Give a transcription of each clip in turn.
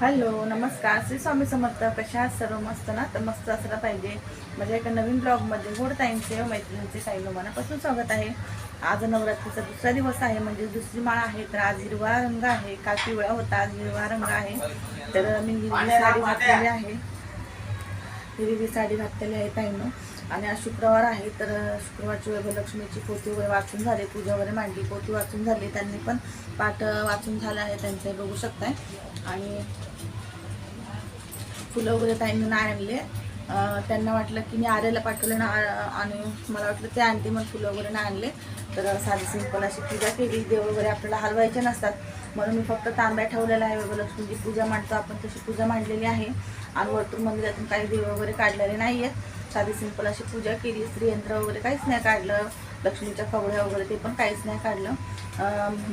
Hello नमस्कार. श्री स्वामी समर्थ कशा सर्व? मस्त ना? तर मस्त असलं पाहिजे. माझ्या एका नवीन ब्लॉगमध्ये गोड ताईंचे व मैत्रिणींचे काही मनापासून स्वागत आहे. आज नवरात्रीचा दुसरा दिवस आहे म्हणजे दुसरी माळ आहे तर आज हिरवा रंग आहे. काल पिवळा होता आज हिरवा रंग आहे. तर मी हिरवी साडी घातलेली आहे. हिरवी साडी घातलेली आहे ताईनं. आणि आज शुक्रवार आहे तर शुक्रवारची वैभवलक्ष्मीची पोथी वगैरे वाचून झाली. पूजा वगैरे मांडली. पोथी वाचून झाली. त्यांनी पण पाठ वाचून झालं आहे त्यांचं बघू शकताय. आणि फुलं वगैरे ताईंनी नाही आणले. त्यांना वाटलं की मी आर्याला पाठवलं ना आणि मला वाटलं ते आणते मग फुलं वगैरे नाही आणले. तर साधी सिंपल अशी पूजा केली. देव वगैरे आपल्याला हलवायचे नसतात. म्हणून मी फक्त तांब्या ठेवलेला आहे. वैभवलक्ष्मीची पूजा मांडतो आपण तशी पूजा मांडलेली आहे. आणि वरतून मंदिरातून काही देव वगैरे काढलेले नाही आहेत साधी सिंपल अशी पूजा केली. श्रीयंत्र वगैरे काहीच नाही काढलं. लक्ष्मीच्या कवड्या वगैरे ते पण काहीच नाही काढलं.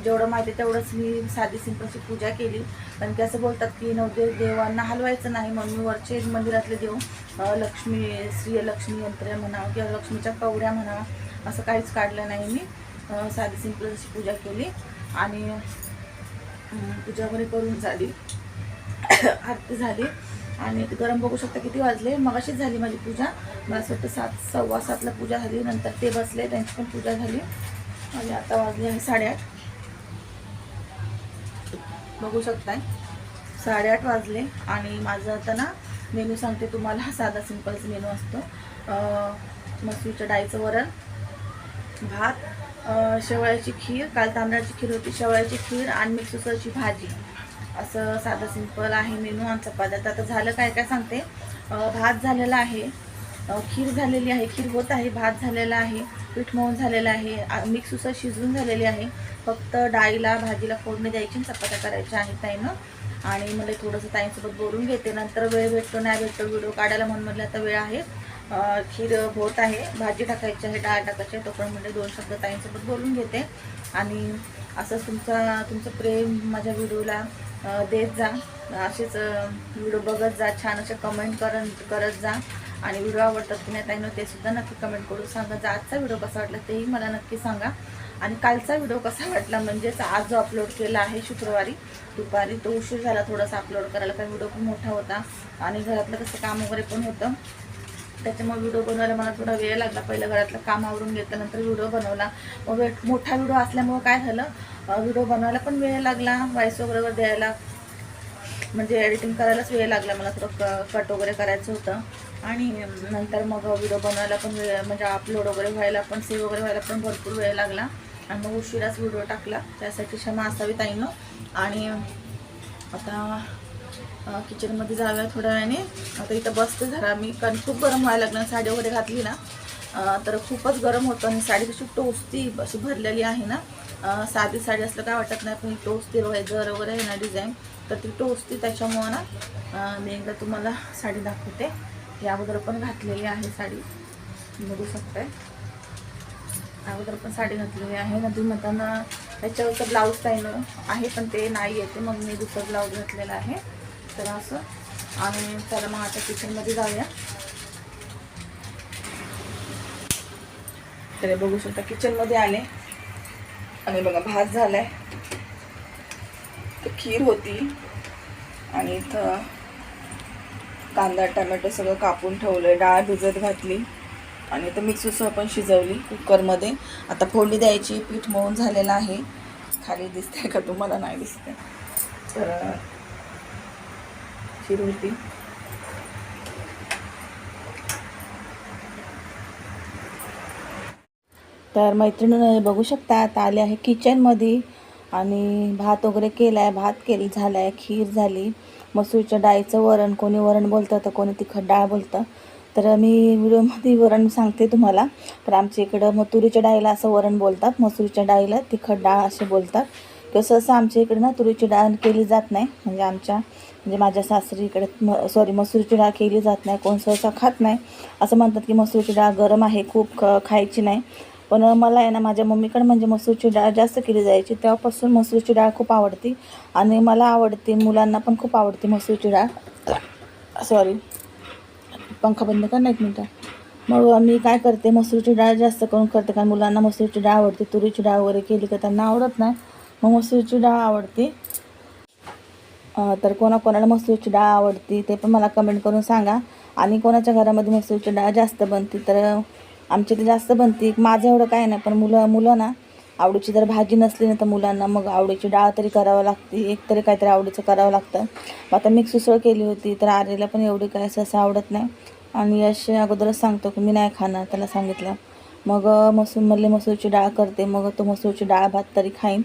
जेवढं माहिती तेवढंच मी साधी सिंपलची पूजा केली. कारण की असं बोलतात की नवदेव देवांना हलवायचं नाही म्हणून मी वरचे मंदिरातले देव लक्ष्मी श्री लक्ष्मी यंत्र म्हणा किंवा लक्ष्मीच्या कवड्या म्हणा असं काहीच काढलं नाही मी. साधी सिंपल अशी पूजा केली आणि पूजा वगैरे करून झाली. आरती झाली. आणि गरम बघू शकता किती वाजले. मगाशीच झाली माझी पूजा. मला असं वाटतं सात सव्वा सातला पूजा झाली. नंतर ते बसले त्यांची पण पूजा झाली. आणि आता वाजले आहे साडेआठ. बघू शकताय. साडेआठ वाजले आणि माझं आता ना मेनू सांगते तुम्हाला. हा साधा सिंपलच मेनू असतो. अं, मसूरच्या डाळीचं वरण भात शेवळ्याची खीर काल तांदळाची खीर होती शेवळ्याची खीर आणि मिक्स उसळची भाजी. असं साधं सिंपल आहे मेनू आमचा पदार्थ. आता झालं काय काय सांगते? भात झालेला आहे. खीर झालेली आहे. खीर होत आहे भात झालेला आहे पीठ मळून झालेलं आहे. मिक्स उसळ शिजवून झालेली आहे. फक्त डाळीला भाजीला फोडणी द्यायची चपात्या करायच्या आहेत ताईनं. आणि मला थोडंसं ताईंसोबत बोलून घेते. नंतर वेळ भेटतो नाही भेटतो व्हिडिओ काढायला म्हणून म्हटलं आता वेळ आहे. खीर होत आहे. भाजी टाकायची आहे डाळ टाकायची आहे. पण म्हणजे दोन शब्द ताईंसोबत बोलून घेते. आणि असं तुमचा तुमचं प्रेम माझ्या व्हिडिओला देत जा. असेच व्हिडिओ बघत जा. छान असे कमेंट करत करत जा. आणि व्हिडिओ आवडतात की नाही ते सुद्धा नक्की कमेंट करून सांगा. जा आजचा व्हिडिओ कसा वाटला तेही मला नक्की सांगा. आणि कालचा व्हिडिओ कसा वाटला म्हणजेच आज जो अपलोड केला आहे शुक्रवारी दुपारी तो उशीर झाला थोडासा अपलोड करायला कारण व्हिडिओ खूप मोठा होता. आणि घरातलं कसं काम वगैरे पण होतं. त्याच्यामुळे व्हिडिओ बनवायला मला थोडा वेळ लागला. पहिलं घरातलं काम आवरून घेतलं नंतर व्हिडिओ बनवला. मग मोठा व्हिडिओ असल्यामुळं काय झालं? व्हिडिओ बनवायला पण वेळ लागला व्हॉइस वगैरे द्यायला. म्हणजे एडिटिंग करायलाच वेळ लागला मला थोडं क कट वगैरे करायचं होतं. आणि नंतर मग व्हिडिओ बनवायला पण वेळ म्हणजे अपलोड वगैरे व्हायला पण सेव्ह वगैरे व्हायला पण भरपूर वेळ लागला. आणि मग उशिराच व्हिडिओ टाकला. त्यासाठी क्षमा असावी ताईनं. आणि आता किचनमध्ये जाऊया थोड्या वेळाने. आता इथं बसते जरा. मी कारण खूप गरम व्हायला लागलं साडी वगैरे घातली ना. तर खूपच गरम होतं आणि साडी कशी टोचती अशी भरलेली आहे ना. साधी साडी असलं काय वाटत नाही पण टोच टोचते जर वगैरे आहे ना डिझाईन तर ती टोचते त्याच्यामुळं ना मी एकदा तुम्हाला साडी दाखवते. या अगोदर पण घातलेली आहे साडी. बघू शकताय. अगोदर पण साडी घातलेली आहे. नंतर म्हणताना त्याच्यावरचं ब्लाऊज टाईनं आहे पण ते नाही येते मग मी दुसरं ब्लाऊज घातलेलं आहे. तर असं. आणि त्याला मग आता किचनमध्ये जाऊया. तर बघू शकता किचनमध्ये आले. आणि बघा भात झाला तर खीर होती. आणि इथं कांदा टमॅटो सगळं कापून ठेवलं डाळ भिजत घातली. आणि इथं मिक्स उसळ पण शिजवली कुकरमध्ये. आता फोडणी द्यायची पीठ मळून झालेलं आहे. खाली दिसते का तुम्हाला? नाही दिसते तर खीर होती. तर मैत्रिणीनं बघू शकता आता आले आहे किचनमध्ये आणि भात वगैरे केला आहे भात केली झाला आहे खीर झाली. मसूरच्या डाळीचं वरण कोणी वरण बोलतं तर कोणी तिखट डाळ बोलतं. तर मी व्हिडिओमध्ये वरण सांगते तुम्हाला. तर आमच्या इकडं मग तुरीच्या डाळीला असं वरण बोलतात मसूरच्या डाळीला तिखट डाळ असे बोलतात. किंवा सहसा आमच्या इकडे ना तुरीची डाळ केली जात नाही. म्हणजे आमच्या म्हणजे माझ्या सासरी इकडे म सॉरी मसूरची डाळ केली जात नाही. कोण सहसा खात नाही. असं म्हणतात की मसूरची डाळ गरम आहे खूप ख खायची नाही. पण मला आहे ना माझ्या मम्मीकडे म्हणजे मसूरची डाळ जास्त केली जायची तेव्हापासून मसूरची डाळ खूप आवडती. आणि मला आवडते मुलांना पण खूप आवडते मसूरची डाळ. सॉरी पंखा बंद कर ना एक मिनटं. मग मी काय करते मसूरची डाळ जास्त करून करते कारण मुलांना मसूरची डाळ आवडते. तुरीची डाळ वगैरे केली का त्यांना आवडत नाही. मग मसूरची डाळ आवडते. तर कोणाकोणाला मसूरची डाळ आवडती ते पण मला कमेंट करून सांगा. आणि कोणाच्या घरामध्ये मसूरची डाळ जास्त बनते तर आमच्या इथे जास्त बनते. माझं एवढं काय नाही पण मुलं मुलं ना आवडीची जर भाजी नसली ना तर मुलांना मग आवडीची डाळ तरी करावं लागते. एक तरी काहीतरी आवडीचं करावं लागतं. मग आता मिक्स उसळ केली होती तर आर्यला पण एवढी काय असं आवडत नाही. आणि यश अगोदरच सांगतो की मी नाही खाणार त्याला सांगितलं. मग मसूर मधले मसूरची डाळ करते. मग तो मसूरची डाळ भात तरी खाईन.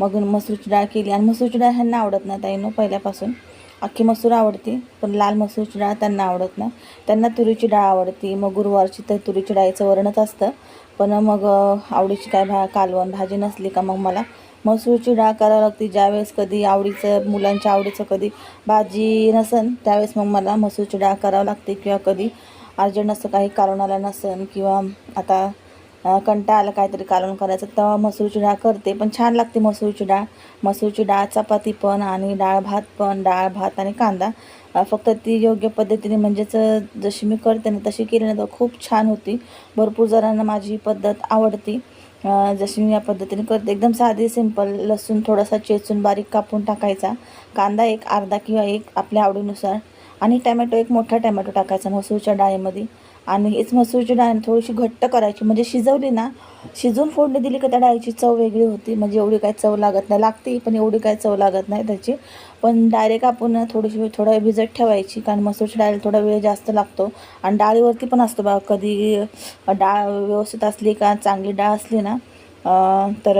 मग मसूरची डाळ केली. आणि मसूरची डाळ ह्यांना आवडत नाही ताईनं पहिल्यापासून. अख्खी मसूर आवडते पण लाल मसूरची डाळ त्यांना आवडत नाही. त्यांना तुरीची डाळ आवडते. मग गुरुवारची तर तुरीची डाळीचं वरणच असतं. पण मग आवडीची काय भा कालवण भाजी नसली का मग मला? मसूरची डाळ करावं लागते. ज्यावेळेस कधी आवडीचं मुलांच्या आवडीचं कधी भाजी नसन त्यावेळेस मग मला मसूरची डाळ करावं लागते. किंवा कधी अर्जंट असं काही कालवणाला नसन किंवा आता कंटा कंटाळा आला काहीतरी कालवण करायचं तेव्हा मसूरची डाळ करते पण छान लागते मसूरची डाळ मसूरची डाळ चपाती पण आणि डाळ भात पण डाळ भात आणि कांदा. फक्त ती योग्य पद्धतीने म्हणजेच जशी मी करते ना तशी केली ना तर खूप छान होती. भरपूर जणांना माझी ही पद्धत आवडती. जशी मी या पद्धतीने करते. एकदम साधी सिंपल लसूण थोडासा चेचून बारीक कापून टाकायचा. कांदा एक अर्धा किंवा एक आपल्या आवडीनुसार. आणि टॅमॅटो एक मोठा टॅमॅटो टाकायचा मसूरच्या डाळीमध्ये. आणि हीच मसूरची डाळ थोडीशी घट्ट करायची. म्हणजे शिजवली ना शिजवून फोडणी दिली का त्या डाळीची चव वेगळी होती. म्हणजे एवढी काय चव लागत नाही. लागते पण एवढी काय चव लागत नाही त्याची. पण डायरेक्ट आपण थोडीशी थोडा भिजत ठेवायची. कारण मसूरची डाळ थोडा वेळ जास्त लागतो. आणि डाळीवरती पण असतो बा. कधी डाळ व्यवस्थित असली का चांगली डाळ असली ना तर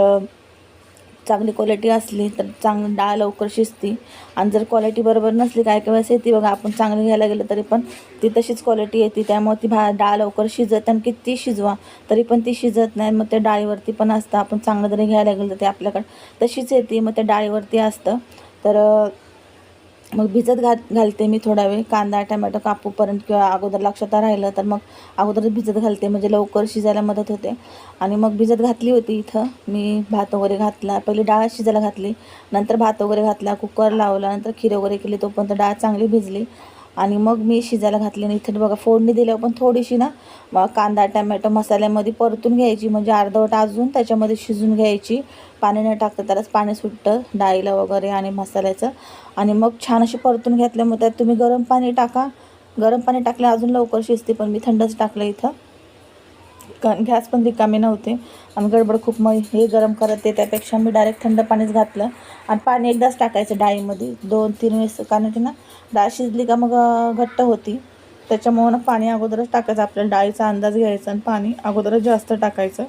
चांगली क्वालिटी असली तर चांगली डाळ लवकर शिजती. आणि जर क्वालिटी बरोबर नसली काय काय वेळेस येते बघा आपण चांगली घ्यायला गेलं तरी पण ती तशीच क्वालिटी येते. त्यामुळे ती भा डाळ लवकर शिजत आणि किती शिजवा तरी पण ती शिजत नाही. मग त्या डाळीवरती पण असतं. आपण चांगलं जरी घ्यायला गेलं तर ते आपल्याकडं तशीच येते. मग त्या डाळीवरती असतं. तर मग भिजत घात घालते मी थोडा वेळ. कांदा टमॅटो कापूपर्यंत किंवा अगोदर लक्षात राहिलं तर मग अगोदरच भिजत घालते. म्हणजे लवकर शिजायला मदत होते. आणि मग भिजत घातली होती इथं. मी भात वगैरे घातला. पहिली डाळ शिजायला घातली. नंतर भात वगैरे घातला. कुकर लावला. नंतर खीर वगैरे केली. तोपर्यंत डाळ चांगली भिजली. आणि मग मी शिजायला घातली आणि इथे बघा फोडणी दिल्यावर पण थोडीशी ना कांदा टमॅटो मसाल्यामध्ये परतून घ्यायची म्हणजे अर्धवट अजून त्याच्यामध्ये शिजून घ्यायची. पाणी न टाकतं त्यालाच पाणी सुटतं डाळीला वगैरे आणि मसाल्याचं. आणि मग छान अशी परतून घेतल्यामुळे त्यात तुम्ही गरम पाणी टाका. गरम पाणी टाकलं अजून लवकर शिजते पण मी थंडच टाकलं इथं. कारण गॅस पण रिकामी नव्हते आणि गडबड खूप मग हे गरम करत ते त्यापेक्षा मी डायरेक्ट थंड पाणीच घातलं. आणि पाणी एकदाच टाकायचं डाळीमध्ये. दोन तीन वेळेस कारण की ना डाळ शिजली का मग घट्ट होती. त्याच्यामुळं पाणी अगोदरच टाकायचं. आपल्याला डाळीचा अंदाज घ्यायचा आणि पाणी अगोदरच जास्त टाकायचं.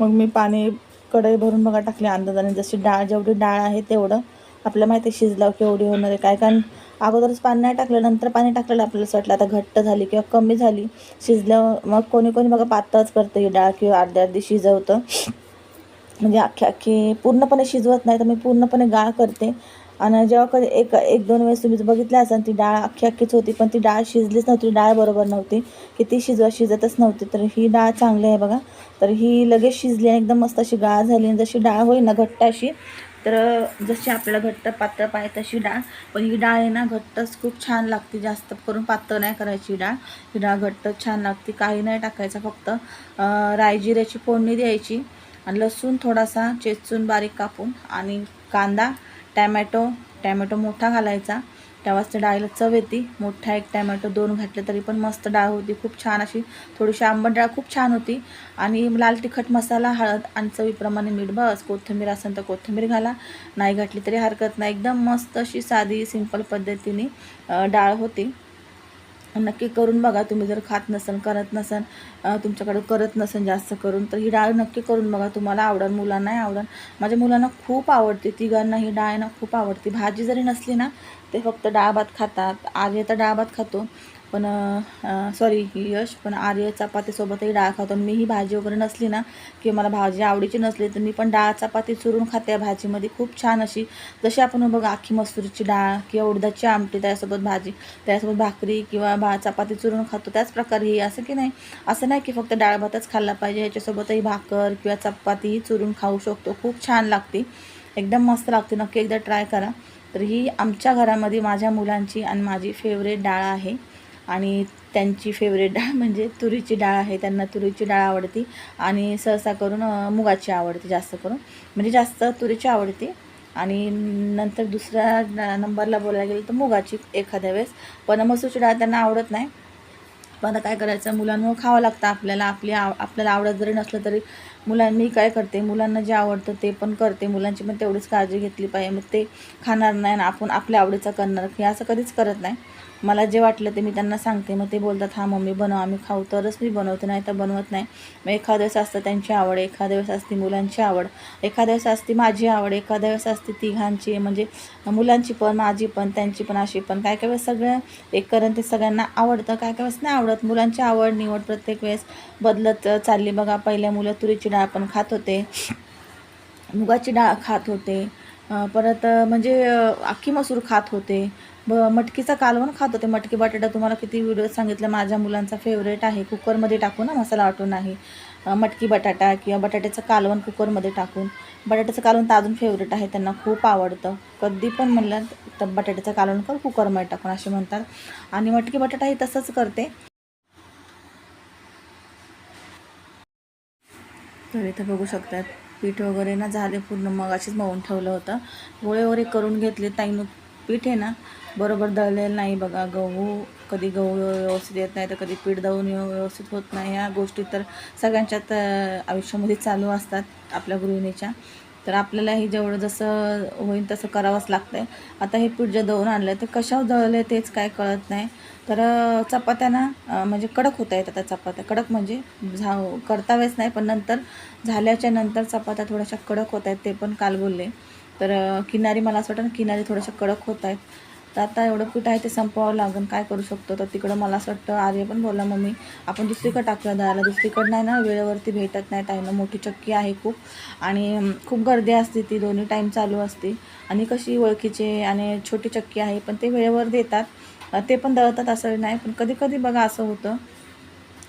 मग मी पाणी कढई भरून बघा टाकली अंदाजाने. जशी डाळ जेवढी डाळ आहे तेवढं आपल्याला माहिती आहे शिजल्यावर केवढी होणार आहे काय. कारण अगोदरच पाणी नाही टाकलं नंतर पाणी टाकलेलं आपल्याला असं वाटलं. आता घट्ट झाली किंवा कमी झाली शिजल्यावर मग कोणी कोणी बघा पातळच करतं ही डाळ किंवा अर्ध्या अर्धी शिजवतं. म्हणजे अख्खी अख्खी पूर्णपणे शिजवत नाही तर मी पूर्णपणे गाळ करते. आणि जेव्हा कधी एक एक दोन वेळेस तुम्ही बघितलं असाल ती डाळ अख्खी अख्खीच होती पण ती डाळ शिजलीच नव्हती डाळ बरोबर नव्हती. की ती शिजवा शिजतच नव्हती. तर ही डाळ चांगली आहे बघा. तर ही लगेच शिजली आणि एकदम मस्त अशी गाळ झाली. आणि जशी डाळ होईल ना घट्ट अशी तर जशी आपल्याला घट्ट पातळ पाहिजे तशी डाळ. पण ही डाळ आहे ना घट्टच खूप छान लागते. जास्त करून पातळ नाही करायची डाळ. ही डाळ घट्ट छान लागते. काही नाही टाकायचं फक्त रायजिऱ्याची फोडणी द्यायची. आणि लसूण थोडासा चेचून बारीक कापून आणि कांदा टॅमॅटो टॅमॅटो मोठा घालायचा. तेव्हाच त्या डाळीला चव येते. मोठा एक टॅमॅटो दोन घातले तरी पण मस्त डाळ होती. खूप छान अशी थोडीशी आंबट डाळ खूप छान होती. आणि लाल तिखट मसाला हळद आणि चवीप्रमाणे मीठ बस. कोथिंबीर असेल तर कोथिंबीर घाला. नाही घातली तरी हरकत नाही. एकदम मस्त अशी साधी सिंपल पद्धतीने डाळ होती. नक्की करून बघा. तुम्ही जर खात नसन करत नसन तुमच्याकडे करत नसन जास्त करून तर ही डाळ नक्की करून बघा. तुम्हाला आवडन मुलांनाही आवडन माझ्या मुलांना खूप आवडते तिघांना ही डाळ ना खूप आवडते. भाजी जरी नसली ना ते फक्त डाळ भात खातात. आर्य तर डाळ भात खातो. पण सॉरी यश पण आर्य चपातीसोबतही डाळ खातो. आणि मी ही भाजी वगैरे नसली ना की मला भाजी आवडीची नसली तर मी पण डाळ चपाती चुरून खाते या भाजीमध्ये. खूप छान अशी जशी आपण बघ आखी मसुरीची डाळ किंवा उडदाची आमटी त्यासोबत भाजी त्यासोबत भाकरी किंवा भा चपाती चुरून खातो. त्याच प्रकारे ही असं की नाही असं नाही की फक्त डाळ भातच खाल्ला पाहिजे. ह्याच्यासोबतही भाकर किंवा चपातीही चुरून खाऊ शकतो. खूप छान लागते. एकदम मस्त लागते. नक्की एकदा ट्राय करा. तर ही आमच्या घरामध्ये माझ्या मुलांची आणि माझी फेवरेट डाळ आहे. आणि त्यांची फेवरेट डाळ म्हणजे तुरीची डाळ आहे त्यांना तुरीची डाळ आवडते. आणि सहसा करून मुगाची आवडते जास्त करून. म्हणजे जास्त तुरीची आवडते. आणि नंतर दुसऱ्या नंबरला बोलायला गेलं तर मुगाची एखाद्या वेळेस. पण मसूरची डाळ त्यांना आवडत नाही. पण आता काय करायचं मुलांमुळं खावं लागतं आपल्याला. आपली आव आपल्याला आवडत जरी नसलं तरी मुलांनी काय करते मुलांना जे आवडतं ते पण करते. मुलांची पण तेवढीच काळजी घेतली पाहिजे. मग ते खाणार नाही आणि आपण आपल्या आवडीचं करणार. हे असं कधीच करत नाही. मला जे वाटलं ते मी त्यांना सांगते. मग ते बोलतात हां मम्मी बनव आम्ही खाऊ. तरच मी बनवते नाही तर बनवत नाही. मग एखाद्या वेळेस असतं त्यांची आवड एखाद्या वेळेस असते मुलांची आवड. एखाद्या वेळेस असते माझी आवड एखाद्या वेळेस असते तिघांची म्हणजे मुलांची पण माझी पण त्यांची पण अशी पण. काय काय वेळेस सगळं एक करण ते सगळ्यांना आवडतं. काय काय वेळेस नाही आवडत. मुलांची आवड निवड प्रत्येक वेळेस बदलत चालली. बघा पहिल्या मुलं तुरीची डाळ पण खात होते. मुगाची डाळ खात होते. परत म्हणजे अख्खी मसूर खात होते. ब मटकीचा कालवण खात होते. मटकी बटाटा तुम्हाला किती व्हिडिओ सांगितलं. माझ्या मुलांचा फेवरेट आहे. कुकरमध्ये टाकून ना मसाला वाटून आहे. मटकी बटाटा किंवा बटाट्याचं कालवण कुकरमध्ये टाकून. बटाट्याचं कालवण तर अजून फेवरेट आहे. त्यांना खूप आवडतं. कधी पण म्हणलं तर बटाट्याचं कालवण कर कुकरमध्ये टाकून असे म्हणतात. आणि मटकी बटाटा हे तसंच करते. तर इथं बघू शकतात. पीठ वगैरे ना झाले पूर्ण. मग अशीच मळून ठेवलं होतं. गोळे वगैरे करून घेतले. ताईनं पीठ आहे ना बरोबर दळलेलं नाही बघा. गहू कधी गहू व्यवस्थित येत नाही तर कधी पीठ दळून व्यवस्थित होत नाही. ह्या गोष्टी तर सगळ्यांच्यात आयुष्यामध्ये चालू असतात आपल्या गृहिणीच्या. तर आपल्यालाही जेवढं जसं होईल तसं करावंच लागतं आहे आता हे पीठ जे दळून आणलं ते कशावर दळलं तेच काय कळत नाही. तर चपात्यांना म्हणजे कडक होता आहेत आता चपात्या. कडक म्हणजे झा करतावेच नाही पण नंतर झाल्याच्यानंतर चपात्या थोड्याशा कडक होत आहेत ते पण काल बोलले. तर किनारी मला असं वाटतं किनारी थोड्याशा कडक होत आहेत. तर आता एवढं पीठ आहे ते संपवावं लागेल काय करू शकतो? तर तिकडं मला असं वाटतं आर्य पण बोलला मम्मी आपण दुसरीकडं टाकूया दहाला दुसरीकडं नाही ना वेळेवरती भेटत नाही टाईम मोठी चक्की आहे खूप. आणि खूप गर्दी असते ती. दोन्ही टाईम चालू असते. आणि कशी ओळखीची आणि छोटी चक्की आहे पण ते वेळेवर देतात. ते पण दळतात असं नाही. पण कधी कधी बघा असं होतं.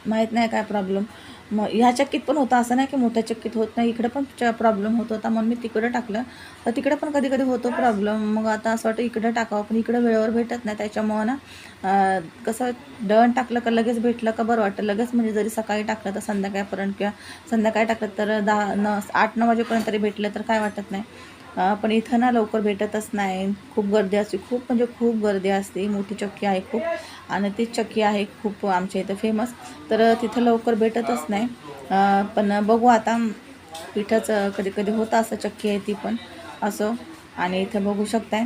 माहीत नाही काय प्रॉब्लेम मग ह्या चक्कीत पण होतं असं नाही की मोठ्या चक्कीत होत नाही. इकडं पण प्रॉब्लेम होत होता. म्हणून मी तिकडं टाकलं. तर तिकडं पण कधी कधी होतो प्रॉब्लेम मग आता असं वाटतं इकडं टाकावं पण इकडं वेळेवर भेटत नाही. त्याच्यामुळं ना कसं दळण टाकलं का लगेच भेटलं का बरं वाटतं. लगेच म्हणजे जरी सकाळी टाकलं तर संध्याकाळपर्यंत किंवा संध्याकाळी टाकलं तर दहा न आठ नऊ वाजेपर्यंत तरी भेटलं तर काय वाटत नाही. पण इथं ना लवकर भेटतच नाही. खूप गर्दी असते. खूप म्हणजे खूप गर्दी असते. मोठी चक्की आहे खूप. आणि ती चक्की आहे खूप आमच्या इथं फेमस तर तिथं लवकर भेटतच नाही. पण बघू आता. पिठंच कधी कधी होतं असं चक्की आहे ती पण. असं. आणि इथं बघू शकताय.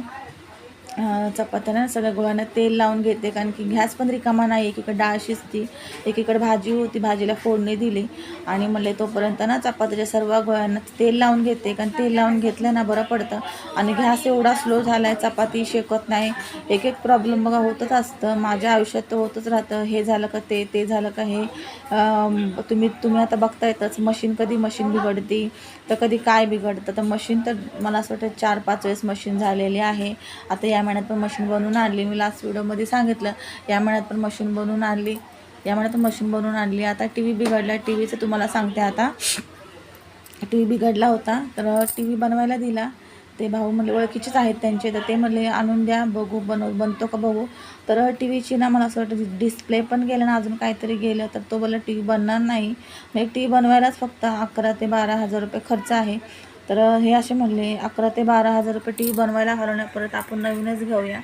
चपात्यानं सगळ्या गोळ्यांना तेल लावून घेते कारण की गॅस पण रिकामा नाही एकीकडे डाळ शिजती एकीकडे भाजी होती भाजीला फोडणी दिली आणि म्हणले तोपर्यंत ना चपात्याच्या सर्व गोळ्यांना तेल लावून घेते कारण तेल लावून घेतलं ना बरं पडतं आणि गॅस एवढा स्लो झाला आहे चपाती शेकत नाही एक एक प्रॉब्लेम बघा होतच असतं माझ्या आयुष्यात तर होतच राहतं हे झालं का ते ते झालं का हे तुम्ही तुम्ही आता बघतायतच मशीन कधी मशीन बिघडती तर कधी काय बिघडतं? तर मशीन तर मला असं वाटतं चार पाच वेळेस मशीन झालेली आहे. आता या महिन्यात पण मशीन बनवून आणली. मी लास्ट व्हिडिओमध्ये सांगितलं या महिन्यात पण मशीन बनवून आणली. या महिन्यात मशीन बनवून आणली. आता टी व्ही बिघडला. टी व्हीचं तुम्हाला सांगते आता. टी व्ही बिघडला होता तर टी व्ही बनवायला दिला. ते भाऊ म्हणले ओळखीचेच आहेत त्यांचे तर ते म्हणले आणून द्या बघू बनव बनतो का बघू. तर टी व्हीची ना मला असं वाटतं डिस्प्ले पण गेलं ना अजून काहीतरी गेलं तर तो बोला टी व्ही बनणार नाही. म्हणजे टी व्ही बनवायलाच फक्त अकरा ते बारा हजार रुपये खर्च आहे. तर हे असे म्हणले अकरा ते बारा हजार रुपये टी व्ही बनवायला घालवण्या परत आपण नवीनच घेऊया.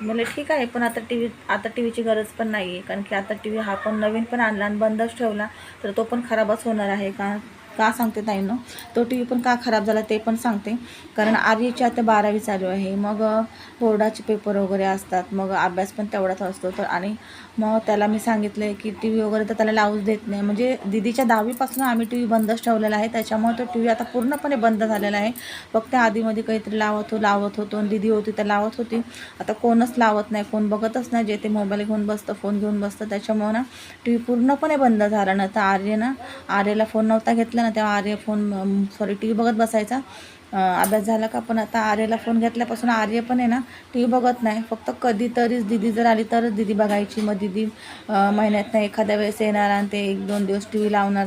म्हणले ठीक आहे पण आता टी व्ही आता टी व्हीची गरज पण नाही आहे कारण की आता टी व्ही हा पण नवीन पण आणला आणि बंदच ठेवला तर तो पण खराबच होणार आहे का का सांगते ताईनं? तो टी व्ही पण का खराब झाला ते पण सांगते. कारण आर्यची आता बारावी चालू आहे. मग बोर्डाचे पेपर वगैरे असतात. मग अभ्यास पण तेवढाच असतो. तर आणि मग त्याला मी सांगितलं आहे की टी व्ही वगैरे तर त्याला लावूच देत नाही. म्हणजे दिदीच्या दहावीपासून आम्ही टी व्ही बंदच ठेवलेला आहे. त्याच्यामुळे तो टी व्ही आता पूर्णपणे बंद झालेला आहे. फक्त आधीमध्ये काहीतरी लावत हो लावत होतो आणि दिदी होती तर लावत होती. आता कोणच लावत नाही कोण बघतच नाही. जे ते मोबाईल घेऊन बसतं फोन घेऊन बसतं. त्याच्यामुळं ना टी व्ही पूर्णपणे बंद झाला ना. तर आर्य ना आर्यला फोन नव्हता घेतला ना. तेव्हा Arya phone sorry T V बघत बसायचा. अभ्यास झाला का पण आता आर्यला फोन घेतल्यापासून आर्य पण आहे ना टी व्ही बघत नाही. फक्त कधीतरीच दिदी जर आली तरच दिदी बघायची. मग दिदी महिन्यात नाही एखाद्या वेळेस येणार आणि ते एक दोन दिवस टी व्ही लावणार.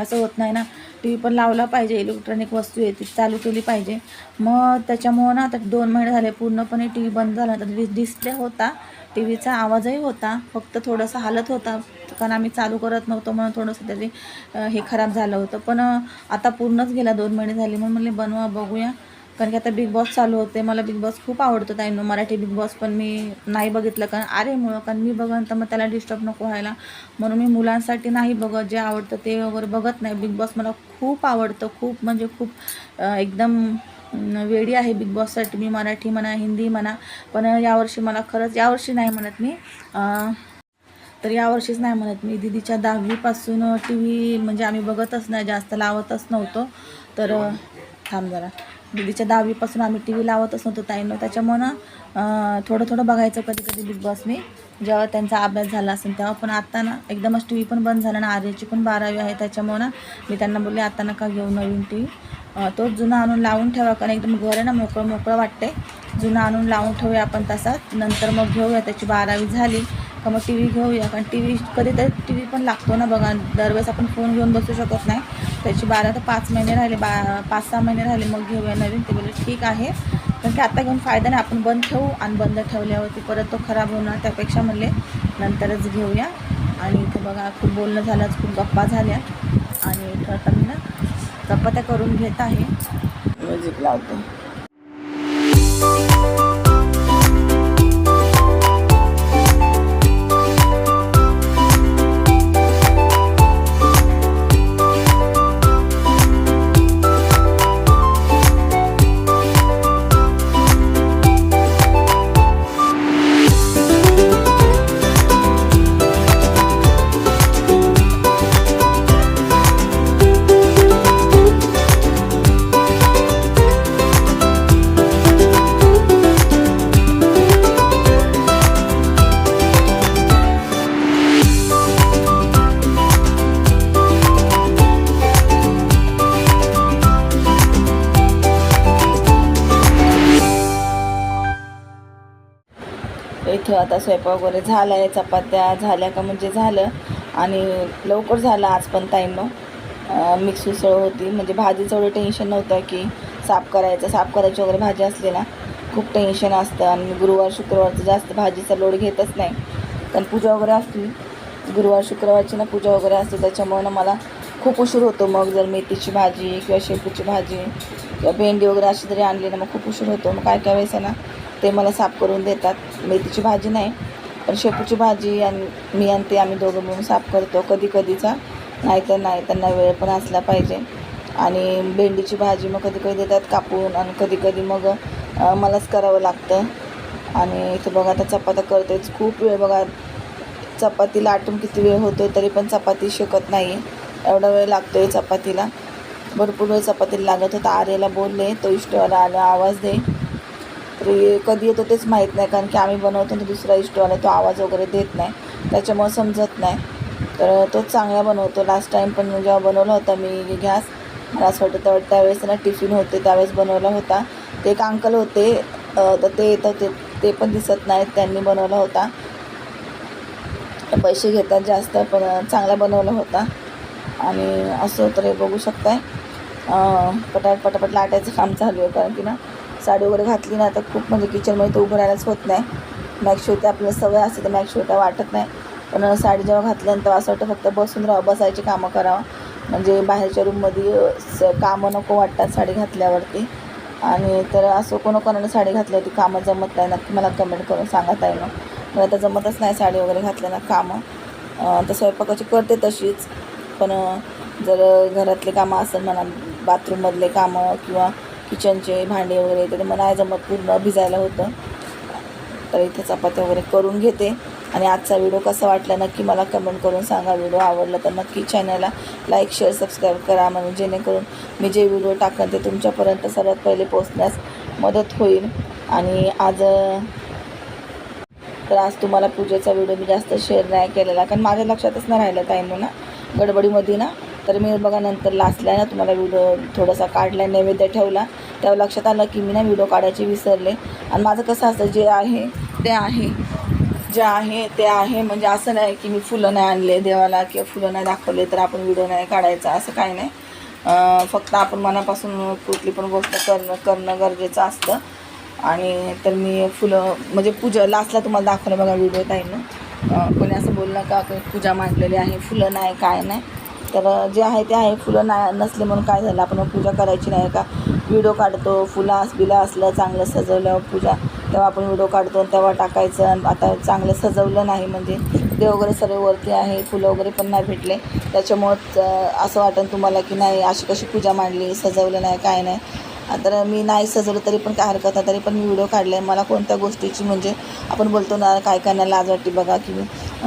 असं होत नाही ना. टी व्ही पण लावला पाहिजे. इलेक्ट्रॉनिक वस्तू आहे ती चालू केली पाहिजे. मग त्याच्यामुळं ना आता दोन महिने झाले पूर्णपणे टी व्ही बंद झाला. तर डिस्प्ले होता. टी व्हीचा आवाजही होता फक्त थोडंसं हालत होता कारण आम्ही चालू करत नव्हतो म्हणून थोडंसं त्याचे हे खराब झालं होतं. पण आता पूर्णच गेला दोन महिने झाले म्हणून म्हणले बनवा बघूया. कारण की आता बिग बॉस चालू होते मला बिग बॉस खूप आवडतो ताईनो. मराठी बिग बॉस पण मी नाही बघितलं कारण आरेमुळं कारण मी बघन तर मग त्याला डिस्टर्ब नको व्हायला. म्हणून मी मुलांसाठी नाही बघत जे आवडतं ते वगैरे बघत नाही. बिग बॉस मला खूप आवडतं खूप म्हणजे खूप एकदम वेळी वेडी आहे बिग बॉससाठी मी मराठी म्हणा हिंदी म्हणा पण यावर्षी मला खरंच यावर्षी नाही म्हणत मी. तर यावर्षीच नाही म्हणत मी. दिदीच्या दहावीपासून टी व्ही म्हणजे आम्ही बघतच नाही जास्त लावतच नव्हतो. तर थांब जरा. दिदीच्या दहावीपासून आम्ही टी व्ही लावतच नव्हतो ताईनं. त्याच्यामुळं थोडं थोडं बघायचं कधी कधी बिग बॉस मी. जेव्हा त्यांचा अभ्यास झाला असेल तेव्हा. पण आता ना एकदमच टी व्ही पण बंद झाला ना. आर्याची पण बारावी आहे त्याच्यामुळं ना मी त्यांना बोलले आता नका घेऊ नवीन टी व्ही तोच जुना आणून लावून ठेवा कारण एकदम घर आहे ना मोकळं मोकळं वाटते जुना आणून लावून ठेवूया आपण तसाच. नंतर मग घेऊया त्याची बारावी झाली. का मग टी व्ही घेऊया कारण टी व्ही कधीतरी टी व्ही पण लागतो ना बघा. दरवेळेस आपण फोन घेऊन बसू शकत नाही. त्याची बारा तर पाच महिने राहिले बा पाच सहा महिने राहिले मग घेऊया नवीन. ते बोलले ठीक आहे. कारण की आता घेऊन फायदा नाही आपण बंद ठेवू आणि बंद ठेवल्यावरती परत तो खराब होणार. त्यापेक्षा म्हणले नंतरच घेऊया. आणि इथं बघा खूप बोलणं झालंच खूप गप्पा झाल्या. आणि ठरता मी ना चपात्या करून घेत आहे. म्युझिक लावते. इथं आता स्वयंपाक वगैरे झाला आहे चपात्या झाल्या का म्हणजे झालं. आणि लवकर झालं आज पण ताईंनो मिक्स उसळ होती. म्हणजे भाजीचं एवढं टेन्शन नव्हतं की साफ करायचं. साफ करायची वगैरे भाजी असली ना खूप टेन्शन असतं. आणि गुरुवार शुक्रवारचं जास्त भाजीचा लोड घेतच नाही. कारण पूजा वगैरे असली गुरुवार शुक्रवारची ना पूजा वगैरे असते. त्याच्यामुळे ना मला खूप उशीर होतो. मग जर मेथीची भाजी किंवा शेपूची भाजी किंवा भेंडी वगैरे अशी जरी आणली ना मग खूप उशीर होतो. मग काय काय वेळेस आहे ना ते मला साफ करून देतात. मेथीची भाजी नाही पण शेपूची भाजी आणि मी आणि ते आम्ही दोघं मिळून साफ करतो. कधी कधीचा नाही तर नाही त्यांना वेळ पण असला पाहिजे. आणि भेंडीची भाजी मग कधी कधी देतात कापून आणि कधी कधी मग मलाच करावं लागतं. आणि इथं बघा आता चपात्या करतेच खूप वेळ बघा चपाती लाटून किती वेळ होतो तरी पण चपाती शिकत नाही. एवढा वेळ लागतो आहे चपातीला. भरपूर वेळ चपातीला लागत होता. आर्याला बोलले तो इष्टवाला आला आवाज दे. रात्री कधी येतो तेच माहीत नाही कारण की आम्ही बनवतो आणि दुसरा इष्टवाला तो आवाज वगैरे देत नाही त्याच्यामुळं समजत नाही. तर तोच चांगला बनवतो. लास्ट टाईम पण जेव्हा बनवला होता मी गॅस मला असं वाटतं तर त्यावेळेस ना टिफिन होते त्यावेळेस बनवला होता. ते एक अंकल होते तर ते येतं ते ते पण दिसत नाहीत त्यांनी बनवला होता. पैसे घेतात जास्त पण चांगला बनवला होता. आणि असं तर हे बघू शकताय. पटापट पटापट लाटायचं काम चालू आहे कारण की ना साडी वगैरे घातली ना तर खूप म्हणजे किचनमध्ये तर उभं राहायलाच होत नाही. मॅक्स आपल्याला सवय असते तर मॅक्स शिवता वाटत नाही. पण साडी जेव्हा घातल्यानंतर असं वाटतं फक्त बसून राहा बसायची कामं करावं. म्हणजे बाहेरच्या रूममध्ये स कामं नको वाटतात साडी घातल्यावरती. आणि तर असं कोणाकोणाला साडी घातल्यावरती कामं जमत नाही नक्की मला कमेंट करून सांगत आहे मग मला तर जमतच नाही साडी वगैरे घातल्या ना कामं तर स्वयंपाकाची करते तशीच. पण जर घरातले कामं असेल म्हणा बाथरूममधले कामं किंवा किचनचे भांडे वगैरे तर मग नाही जमत पूर्ण भिजायला होतं. तर इथे चपात्या वगैरे करून घेते. आणि आजचा व्हिडिओ कसा वाटला नक्की मला कमेंट करून सांगा. व्हिडिओ आवडला तर नक्की चॅनलला लाईक शेअर सबस्क्राईब करा म्हणजे जेणेकरून मी जे व्हिडिओ टाकेन ते तुमच्यापर्यंत सर्वात पहिले पोहोचण्यास मदत होईल. आणि आज तर आज तुम्हाला पूजेचा व्हिडिओ मी जास्त शेअर नाही केलेला कारण माझ्या लक्षातच नाही राहिलं टाईम ना. गडबडीमध्ये ना तर मी बघा नंतर लास्टला ना तुम्हाला व्हिडिओ थोडासा काढला नैवेद्य ठेवला. तेव्हा लक्षात आलं की मी ना व्हिडिओ काढायचे विसरले. आणि माझं कसं असतं जे आहे ते आहे. जे आहे ते आहे. म्हणजे असं नाही की मी फुलं नाही आणले देवाला किंवा फुलं नाही दाखवले तर आपण व्हिडिओ नाही काढायचा. असं काही नाही. फक्त आपण मनापासून कुठली पण गोष्ट करणं करणं गरजेचं असतं. आणि तर मी फुलं म्हणजे पूजा लास्टला तुम्हाला दाखवलं बघा व्हिडिओ ताईनं. कोणी असं बोललं का की पूजा मांडलेली आहे फुलं नाही काय नाही. तर जे आहे ते आहे. फुलं ना नसले म्हणून काय झालं? आपण पूजा करायची नाही का? व्हिडिओ काढतो. फुलं बिलं असलं चांगलं सजवलं पूजा. तेव्हा आपण व्हिडिओ काढतो आणि तेव्हा टाकायचं. आणि आता चांगलं सजवलं नाही म्हणजे देव वगैरे सर्व वरती आहे. फुलं वगैरे पण नाही भेटले. त्याच्यामुळं असं वाटेल तुम्हाला की नाही अशी कशी पूजा मांडली? सजवलं नाही काय नाही. तर मी नाही सजवलं तरी पण काय हरकत नाही. तरी पण मी व्हिडिओ काढले मला कोणत्या गोष्टीची म्हणजे आपण बोलतो ना काय काय नाही लाज वाटते बघा की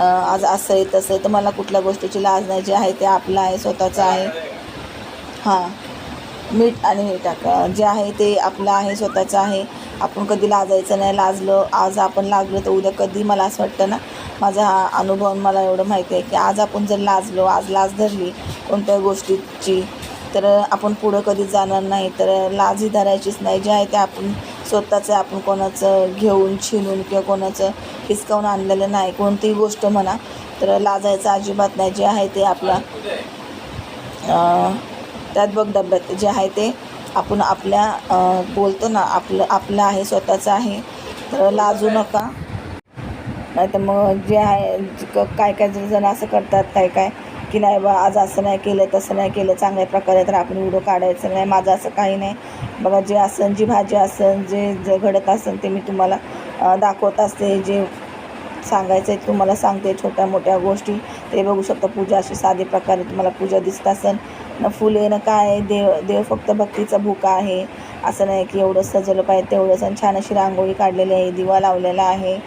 आज असं आहे तसं आहे तर मला कुठल्या गोष्टीची लाज नाही जे आहे ते आपलं आहे स्वतःचं आहे. हां. मीठ आणि हे टाका. जे आहे ते आपलं आहे स्वतःचं आहे. आपण कधी लाजायचं नाही लाजलं आज आपण लागलो तर उद्या कधी मला असं वाटतं ना माझा हा अनुभव मला एवढं माहिती आहे की आज आपण जर लाजलो आज लाज धरली कोणत्या गोष्टीची तर आपण पुढं कधी जाणार नाही तर लाजही धरायचीच नाही. जे आहे ते आपण स्वतःचं आपण कोणाचं घेऊन छिनून किंवा कोणाचं हिसकावून आणलेलं नाही कोणतीही गोष्ट म्हणा तर लाजायचं अजिबात नाही. जे आहे ते आपला त्यात बघ डब्यात जे आहे ते आपण आपल्या बोलतो ना आपलं आपलं आहे स्वतःचं आहे तर लाजू नका. नाही तर मग जे आहे क- काय काय जण जण असं करतात काय काय की नाही बा आज असं नाही केलं तसं नाही केलं चांगल्या प्रकारे तर आपण व्हिडिओ काढायचं नाही माझं असं काही नाही. बघा जे आसन जी भाजी आसन जे जे घडत असन ते मी तुम्हाला दाखवत असते. जे सांगायचं आहे तुम्हाला सांगते छोट्या मोठ्या गोष्टी. ते बघू शकता पूजा अशी साधे प्रकारे तुम्हाला पूजा दिसत असेल न फुले न काय देव देव फक्त भक्तीचा भूका आहे. असं नाही की एवढं सजवलं पाहिजे तेवढंच आणि छान अशी रांगोळी काढलेली आहे दिवा लावलेला आहे.